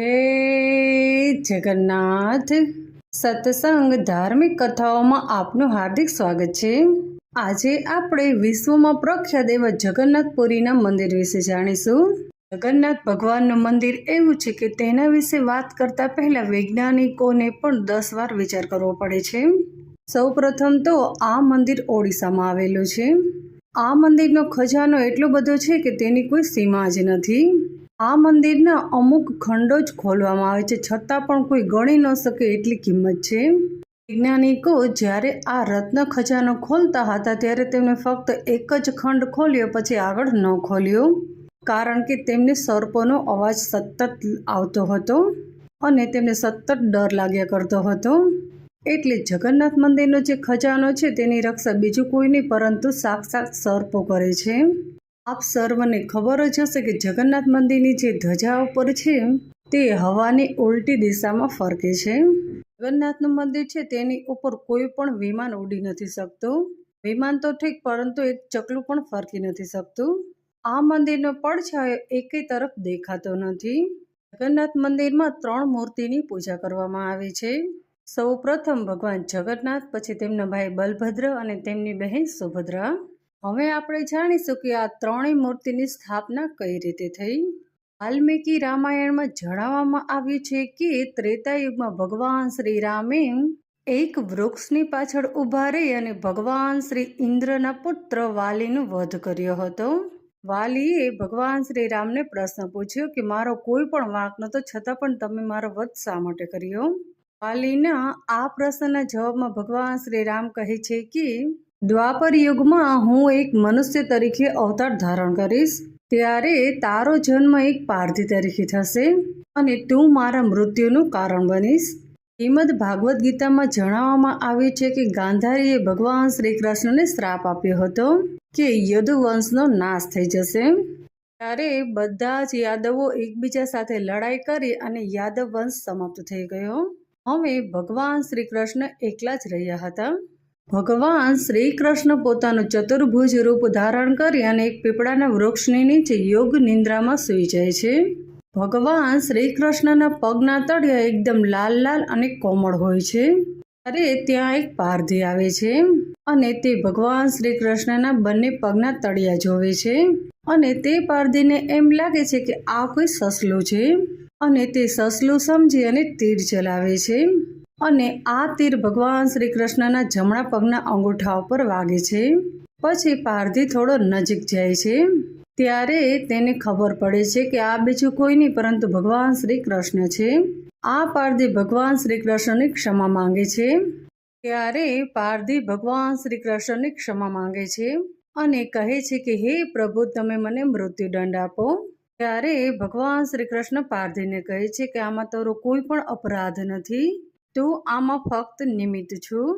હે જગન્નાથ, સત્સંગ, ધાર્મિક કથાઓમાં આપનું હાર્દિક સ્વાગત છે. આજે આપણે વિશ્વમાં પ્રખ્યાત એવા જગન્નાથપુરીના મંદિર વિશે જાણીશું. જગન્નાથ ભગવાનનું મંદિર એવું છે કે તેના વિશે વાત કરતા પહેલા વૈજ્ઞાનિકોને પણ દસ વાર વિચાર કરવો પડે છે. સૌપ્રથમ તો આ મંદિર ઓડિશામાં આવેલું છે. આ મંદિરનો ખજાનો એટલો બધો છે કે તેની કોઈ સીમા જ નથી. આ મંદિરના અમુક ખંડો જ ખોલવામાં આવે છે. છતાં પણ કોઈ ગણી ન શકે એટલી કિંમત છે. વૈજ્ઞાનિકો જ્યારે આ રત્ન ખજાનો ખોલતા હતા ત્યારે તેમણે ફક્ત એક જ ખંડ ખોલ્યો, પછી આગળ ન ખોલ્યો. કારણ કે તેમને સર્પોનો અવાજ સતત આવતો હતો અને તેમને સતત ડર લાગ્યા કરતો હતો. એટલે જગન્નાથ મંદિરનો જે ખજાનો છે તેની રક્ષા બીજું કોઈ નહીં, પરંતુ સાક્ષાત સર્પો કરે છે. આપ સર્વને ખબર જ હશે કે જગન્નાથ મંદિરની જે ધજા ઉપર છે, તે હવાની ઉલટી દિશામાં ફરકે છે. જગન્નાથનું મંદિર છે, તેની ઉપર કોઈ પણ વિમાન ઉડી નથી શકતું. વિમાન તો ઠીક, પરંતુ એક ચકલું પણ ફરકી નથી શકતું. આ મંદિરનો પડછાયો એકેય તરફ દેખાતો નથી. જગન્નાથ મંદિરમાં ત્રણ મૂર્તિની પૂજા કરવામાં આવે છે. સૌ પ્રથમ ભગવાન જગન્નાથ, પછી તેમના ભાઈ બલભદ્ર અને તેમની બહેન સુભદ્રા. હવે આપણે જાણીશું કે આ ત્રણેય મૂર્તિની સ્થાપના કઈ રીતે થઈ? વાલ્મીકી રામાયણમાં જણાવવામાં આવ્યું છે કે ત્રેતાયુગમાં ભગવાન શ્રી રામે એક વૃક્ષની પાછળ ઊભા રહી અને ભગવાન શ્રી ઇન્દ્રના પુત્ર વાલીનો વધ કર્યો હતો. વાલીએ ભગવાન શ્રી રામને પ્રશ્ન પૂછ્યો કે, મારો કોઈ પણ વાંક નહોતો, છતાં પણ તમે મારો વધ શા માટે કર્યો? વાલીના આ પ્રશ્નના જવાબમાં ભગવાન શ્રી રામ કહે છે કે દ્વાપર યુગમાં હું એક મનુષ્ય તરીકે અવતાર ધારણ કરીશ, ત્યારે તારો જન્મ એક પારધી તરીકે થશે અને તું મારા મૃત્યુનું કારણ બનીશ. શ્રીમદ ભાગવદ્ ગીતામાં જણાવવામાં આવ્યું છે કે ગાંધારીએ ભગવાન શ્રી કૃષ્ણને શ્રાપ આપ્યો હતો કે યદુવંશનો નાશ થઈ જશે. ત્યારે બધા જ યાદવો એકબીજા સાથે લડાઈ કરી અને યાદવ વંશ સમાપ્ત થઈ ગયો. હવે ભગવાન શ્રી કૃષ્ણ એકલા જ રહ્યા હતા. ભગવાન શ્રી કૃષ્ણ પોતાનું ચતુર્ભુજ રૂપ ધારણ કરી અને એક પીપળાના વૃક્ષની નીચે યોગ નિંદ્રામાં સૂઈ જાય છે. ભગવાન શ્રી કૃષ્ણના પગના તળિયા એકદમ લાલ લાલ અને કોમળ હોય છે. ત્યારે ત્યાં એક પારધી આવે છે અને તે ભગવાન શ્રી કૃષ્ણના બંને પગના તળિયા જોવે છે. અને તે પારધીને એમ લાગે છે કે આ કોઈ સસલું છે અને તે સસલું સમજી અને તીર ચલાવે છે. અને આ તીર ભગવાન શ્રી કૃષ્ણના જમણા પગના અંગૂઠા ઉપર વાગે છે. પછી પારધી થોડો નજીક જાય છે. ત્યારે તેને ખબર પડે છે કે આ બીજું કોઈ નહીં, પરંતુ ભગવાન શ્રી કૃષ્ણ છે. આ પારધી ભગવાન શ્રી કૃષ્ણની ક્ષમા માંગે છે. ત્યારે પારધી ભગવાન શ્રી કૃષ્ણની ક્ષમા માંગે છે અને કહે છે કે, હે પ્રભુ, તમે મને મૃત્યુદંડ આપો. ત્યારે ભગવાન શ્રી કૃષ્ણ પારધીને કહે છે કે, આમાં તારો કોઈ પણ અપરાધ નથી. તું આમાં ફક્ત નિમિત્ત છું.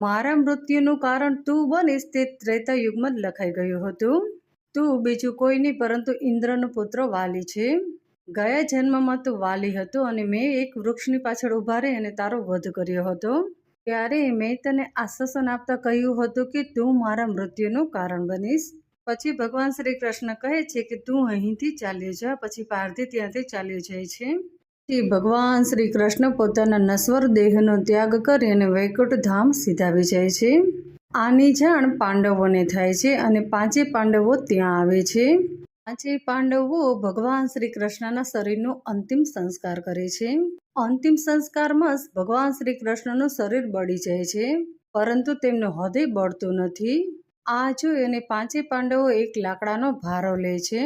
મારા મૃત્યુનું કારણ તું બનીશ તે ત્રેતા યુગમાં લખાઈ ગયું હતું. તું બીજું કોઈ નહીં, પરંતુ ઇન્દ્રનો પુત્ર વાલી છે. ગયા જન્મમાં તું વાલી હતો અને મેં એક વૃક્ષની પાછળ ઊભા રહી અને તારો વધ કર્યો હતો. ત્યારે મેં તને આશ્વાસન આપતા કહ્યું હતું કે તું મારા મૃત્યુનું કારણ બનીશ. પછી ભગવાન શ્રી કૃષ્ણ કહે છે કે તું અહીંથી ચાલ્યો જા, પછી પારધી ત્યાંથી ચાલ્યો જાય છે. પછી ભગવાન શ્રી કૃષ્ણ પોતાના નશ્વર દેહનો ત્યાગ કરી અને વૈકુંઠ ધામ સીધાવી જાય છે. આની જાણ પાંડવોને થાય છે અને પાંચે પાંડવો ત્યાં આવે છે. પાંચે પાંડવો ભગવાન શ્રી કૃષ્ણના શરીરનો અંતિમ સંસ્કાર કરે છે. અંતિમ સંસ્કારમાં ભગવાન શ્રી કૃષ્ણનું શરીર બળી જાય છે, પરંતુ તેમનું હૃદય બળતું નથી. આ જોઈ અને પાંચે પાંડવો એક લાકડાનો ભારો લે છે.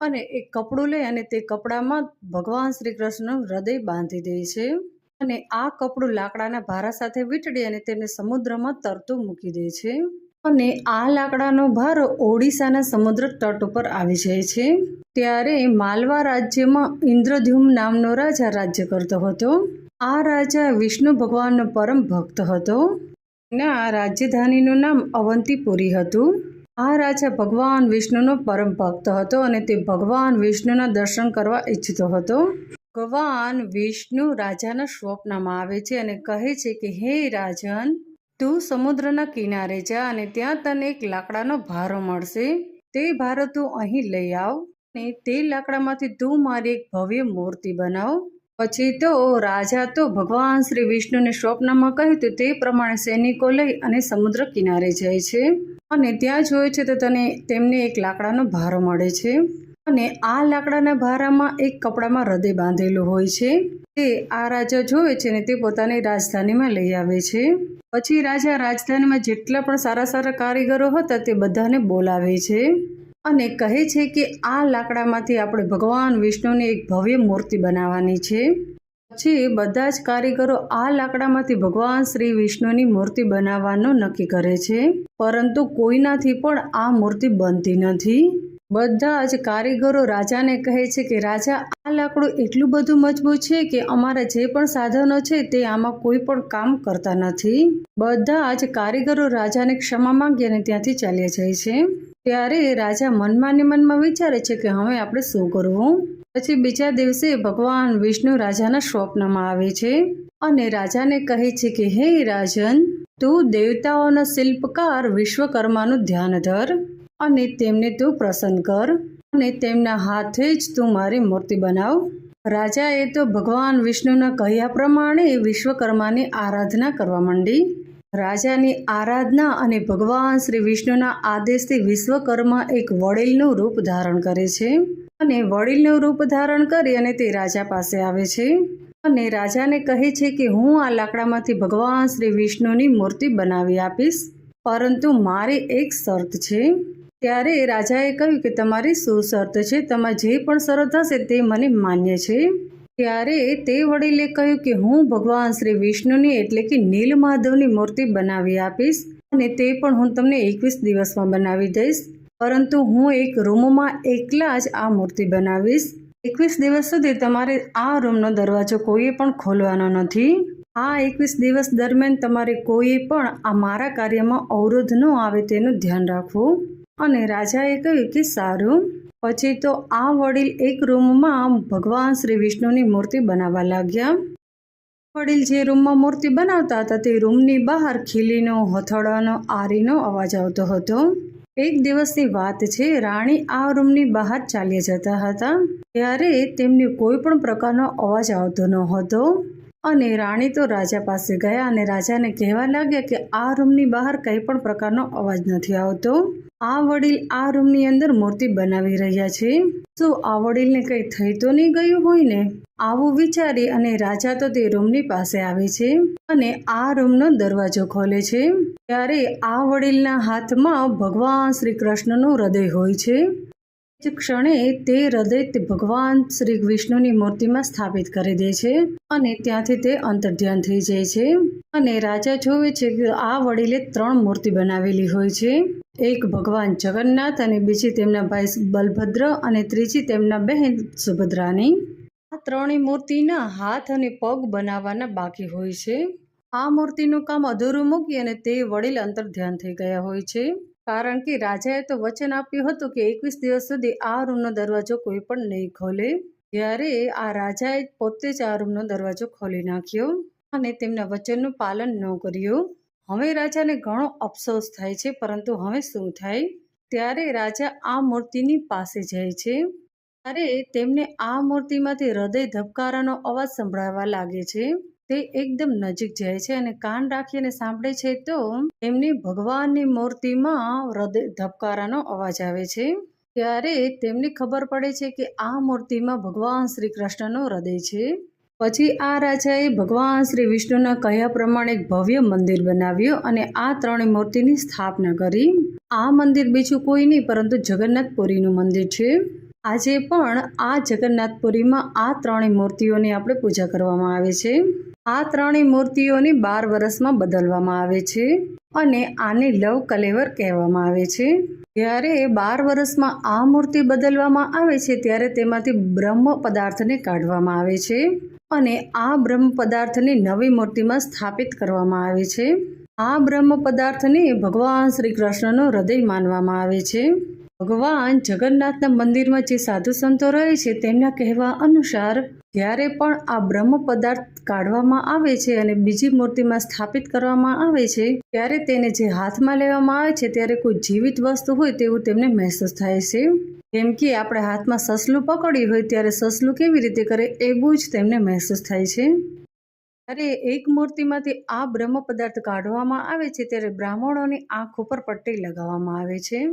અને એક કપડું લઈ અને તે કપડામાં ભગવાન શ્રી કૃષ્ણનું હૃદય બાંધી દે છે. અને આ કપડું લાકડાના ભારા સાથે વીંટળી અને તેને સમુદ્રમાં તરતું મૂકી દે છે. અને આ લાકડાનો ભારો ઓડિશાના સમુદ્ર તટ ઉપર આવી જાય છે. ત્યારે માલવા રાજ્યમાં ઇન્દ્રધ્યુમ નામનો રાજા રાજ્ય કરતો હતો. આ રાજા વિષ્ણુ ભગવાનનો પરમ ભક્ત હતો. ના રાજધાનીનું નામ અવંતીપુરી હતું. આ રાજા ભગવાન વિષ્ણુનો પરમ ભક્ત હતો અને તે ભગવાન વિષ્ણુના દર્શન કરવા ઈચ્છતો હતો. ભગવાન વિષ્ણુ રાજાના સ્વપ્નમાં આવે છે અને કહે છે કે, હે રાજન, તું સમુદ્રના કિનારે જા અને ત્યાં તને એક લાકડાનો ભારો મળશે. તે ભારો તું અહીં લઈ આવ અને તે લાકડામાંથી તું મારી એક ભવ્ય મૂર્તિ બનાવ. પછી તો રાજા તો ભગવાન શ્રી વિષ્ણુને સ્વપ્નમાં કહ્યું તો તે પ્રમાણે સૈનિકો લઈ અને સમુદ્ર કિનારે જાય છે. અને ત્યાં જોયે છે તો તને, તેમને એક લાકડાનો ભારો મળે છે. અને આ લાકડાના ભારામાં એક કપડામાં હૃદય બાંધેલું હોય છે. તે આ રાજા જોવે છે ને તે પોતાની રાજધાનીમાં લઈ આવે છે. પછી રાજા રાજધાનીમાં જેટલા પણ સારા સારા કારીગરો હતા તે બધાને બોલાવે છે. અને કહે છે કે આ લાકડામાંથી આપણે ભગવાન વિષ્ણુની એક ભવ્ય મૂર્તિ બનાવવાની છે. પછી બધા જ કારીગરો આ લાકડામાંથી ભગવાન શ્રી વિષ્ણુની મૂર્તિ બનાવવાનું નક્કી કરે છે. પરંતુ કોઈનાથી પણ આ મૂર્તિ બનતી નથી. બધા જ કારીગરો રાજાને કહે છે કે, રાજા, આ લાકડું એટલું બધું મજબૂત છે કે અમારા જે પણ સાધનો છે તે આમાં કોઈ પણ કામ કરતા નથી. બધા જ કારીગરો રાજાને ક્ષમા માંગી અને ત્યાંથી ચાલ્યા જાય છે. ત્યારે રાજા મનમાં ને મનમાં વિચારે છે કે હવે આપણે શું કરવું? પછી બીજા દિવસે ભગવાન વિષ્ણુ રાજાના સ્વપ્નમાં આવે છે અને રાજાને કહે છે કે, હે રાજન, તું દેવતાઓના શિલ્પકાર વિશ્વકર્માનું ધ્યાન ધર અને તેમને તું પ્રસન્ન કર અને તેમના હાથે જ તું મારી મૂર્તિ બનાવ. રાજાએ તો ભગવાન વિષ્ણુના કહ્યા પ્રમાણે વિશ્વકર્માની આરાધના કરવા માંડી. રાજાની આરાધના અને ભગવાન શ્રી વિષ્ણુના આદેશથી વિશ્વકર્મા એક વડીલનું રૂપ ધારણ કરે છે અને વડીલનું રૂપ ધારણ કરી અને તે રાજા પાસે આવે છે. અને રાજાને કહે છે કે, હું આ લાકડામાંથી ભગવાન શ્રી વિષ્ણુની મૂર્તિ બનાવી આપીશ, પરંતુ મારી એક શરત છે. ત્યારે રાજાએ કહ્યું કે, તમારી શું શરત છે? તમારી જે પણ શરત હશે તે મને માન્ય છે. ત્યારે તે વડીલે કહ્યું કે હું ભગવાન શ્રી વિષ્ણુની એટલે કે નીલમાધવની મૂર્તિ બનાવી આપીશ અને તે પણ હું તમને એકવીસ દિવસમાં બનાવી દઈશ. પરંતુ હું એક રૂમમાં એકલા જ આ મૂર્તિ બનાવીશ. એકવીસ દિવસ સુધી તમારે આ રૂમનો દરવાજો કોઈએ પણ ખોલવાનો નથી. આ એકવીસ દિવસ દરમિયાન તમારે કોઈએ પણ આ મારા કાર્યમાં અવરોધ ન આવે તેનું ધ્યાન રાખવું. અને રાજાએ કહ્યું કે સારું. પછી તો આ વડીલ એક રૂમમાં ભગવાન શ્રી વિષ્ણુની મૂર્તિ બનાવવા લાગ્યા. વડીલ જે રૂમમાં મૂર્તિ બનાવતા હતા તે રૂમની બહાર ખીલીનો, હથોડાનો, આરીનો અવાજ આવતો હતો. એક દિવસની વાત છે, રાણી આ રૂમની બહાર ચાલ્યા જતા હતા, ત્યારે તેમને કોઈ પણ પ્રકારનો અવાજ આવતો ન હતો. અને રાણી તો રાજા પાસે ગયા અને રાજાને કહેવા લાગ્યા કે આ રૂમની બહાર કંઈ પણ પ્રકારનો અવાજ નથી આવતો. આ વડીલ આ રૂમની અંદર મૂર્તિ બનાવી રહ્યા છે. શું આ વડીલને કંઈ થઈ તો નહીં ગયું હોય ને? આવું વિચારી અને રાજા તો તે રૂમની પાસે આવે છે અને આ રૂમનો દરવાજો ખોલે છે. ત્યારે આ વડીલના હાથમાં ભગવાન શ્રી કૃષ્ણનું હૃદય હોય છે. જ ક્ષણે તે હૃદય તે ભગવાન શ્રી વિષ્ણુની મૂર્તિમાં સ્થાપિત કરી દે છે અને ત્યાંથી તે અંતર્ધ્યાન થઈ જાય છે. અને રાજા જોવે છે કે આ વડીલે ત્રણ મૂર્તિ બનાવેલી હોય છે. એક ભગવાન જગન્નાથ અને બીજી તેમના ભાઈ બલભદ્ર અને ત્રીજી તેમના બહેન સુભદ્રાની. આ ત્રણેય મૂર્તિના હાથ અને પગ બનાવવાના બાકી હોય છે. આ મૂર્તિનું કામ અધૂરું મૂકી અને તે વડીલ અંતર્ધ્યાન થઈ ગયા હોય છે. કારણ કે રાજાએ તો વચન આપ્યું હતું કે એકવીસ દિવસ સુધી આ રૂમનો દરવાજો કોઈ પણ નહીં ખોલે. ત્યારે આ રાજાએ પોતે જ આ રૂમનો દરવાજો ખોલી નાખ્યો અને તેમના વચનનું પાલન ન કર્યું. હવે રાજાને ઘણો અફસોસ થાય છે, પરંતુ હવે શું થાય? ત્યારે રાજા આ મૂર્તિની પાસે જાય છે. ત્યારે તેમને આ મૂર્તિમાંથી હૃદય ધબકારાનો અવાજ સંભળાવવા લાગે છે. તે એકદમ નજીક જાય છે અને કાન રાખીને સાંભળે છે તો એમની ભગવાનની મૂર્તિમાં હૃદય ધબકારાનો અવાજ આવે છે. ત્યારે તેમને ખબર પડે છે કે આ મૂર્તિમાં ભગવાન શ્રી કૃષ્ણનું હૃદય છે. પછી આ રાજાએ ભગવાન શ્રી વિષ્ણુના કહ્યા પ્રમાણે એક ભવ્ય મંદિર બનાવ્યું અને આ ત્રણેય મૂર્તિની સ્થાપના કરી. આ મંદિર બીજું કોઈ નહીં, પરંતુ જગન્નાથપુરીનું મંદિર છે. આજે પણ આ જગન્નાથપુરીમાં આ ત્રણેય મૂર્તિઓની આપણે પૂજા કરવામાં આવે છે. આ ત્રણેય મૂર્તિઓને બાર વર્ષમાં બદલવામાં આવે છે અને આને લવ કલેવર કહેવામાં આવે છે. જ્યારે બાર વર્ષમાં આ મૂર્તિ બદલવામાં આવે છે, ત્યારે તેમાંથી બ્રહ્મ પદાર્થને કાઢવામાં આવે છે અને આ બ્રહ્મ પદાર્થને નવી મૂર્તિમાં સ્થાપિત કરવામાં આવે છે. આ બ્રહ્મ પદાર્થને ભગવાન શ્રી કૃષ્ણનો હૃદય માનવામાં આવે છે. ભગવાન જગન્નાથના મંદિરમાં જે સાધુ સંતો રહે છે, તેમના કહેવા અનુસાર જ્યારે પણ આ બ્રહ્મ પદાર્થ કાઢવામાં આવે છે અને બીજી મૂર્તિમાં સ્થાપિત કરવામાં આવે છે, ત્યારે તેને જે હાથમાં લેવામાં આવે છે, ત્યારે કોઈ જીવિત વસ્તુ હોય તેવું તેમને મહેસૂસ થાય છે. જેમ કે આપણે હાથમાં સસલું પકડ્યું હોય, ત્યારે સસલું કેવી રીતે કરે એવું જ તેમને મહેસૂસ થાય છે. ત્યારે એક મૂર્તિમાંથી આ બ્રહ્મ પદાર્થ કાઢવામાં આવે છે, ત્યારે બ્રાહ્મણોની આંખ ઉપર પટ્ટી લગાવવામાં આવે છે.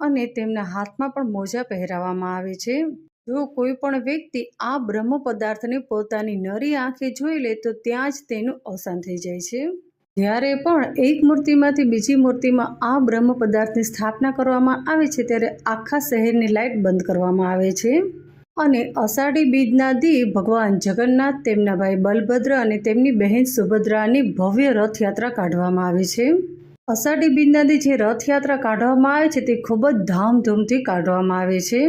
અને તેમના હાથમાં પણ મોજા પહેરાવવામાં આવે છે. જો કોઈ પણ વ્યક્તિ આ બ્રહ્મ પદાર્થને પોતાની નરી આંખે જોઈ લે, તો ત્યાં જ તેનું અવસાન થઈ જાય છે. જ્યારે પણ એક મૂર્તિમાંથી બીજી મૂર્તિમાં આ બ્રહ્મ પદાર્થની સ્થાપના કરવામાં આવે છે, ત્યારે આખા શહેરની લાઇટ બંધ કરવામાં આવે છે. અને અષાઢી બીજના દી ભગવાન જગન્નાથ, તેમના ભાઈ બલભદ્ર અને તેમની બહેન સુભદ્રાની ભવ્ય રથયાત્રા કાઢવામાં આવે છે. અષાઢી બીજનાથી જે રથયાત્રા કાઢવામાં આવે છે તે ખૂબ જ ધામધૂમથી કાઢવામાં આવે છે.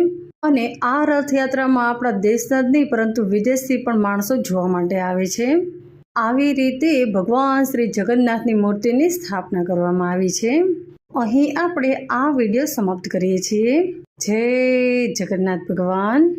અને આ રથયાત્રામાં આપણા દેશના જ નહીં, પરંતુ વિદેશથી પણ માણસો જોવા માટે આવે છે. આવી રીતે ભગવાન શ્રી જગન્નાથની મૂર્તિની સ્થાપના કરવામાં આવી છે. અહીં આપણે આ વીડિયો સમાપ્ત કરીએ છીએ. જય જગન્નાથ ભગવાન.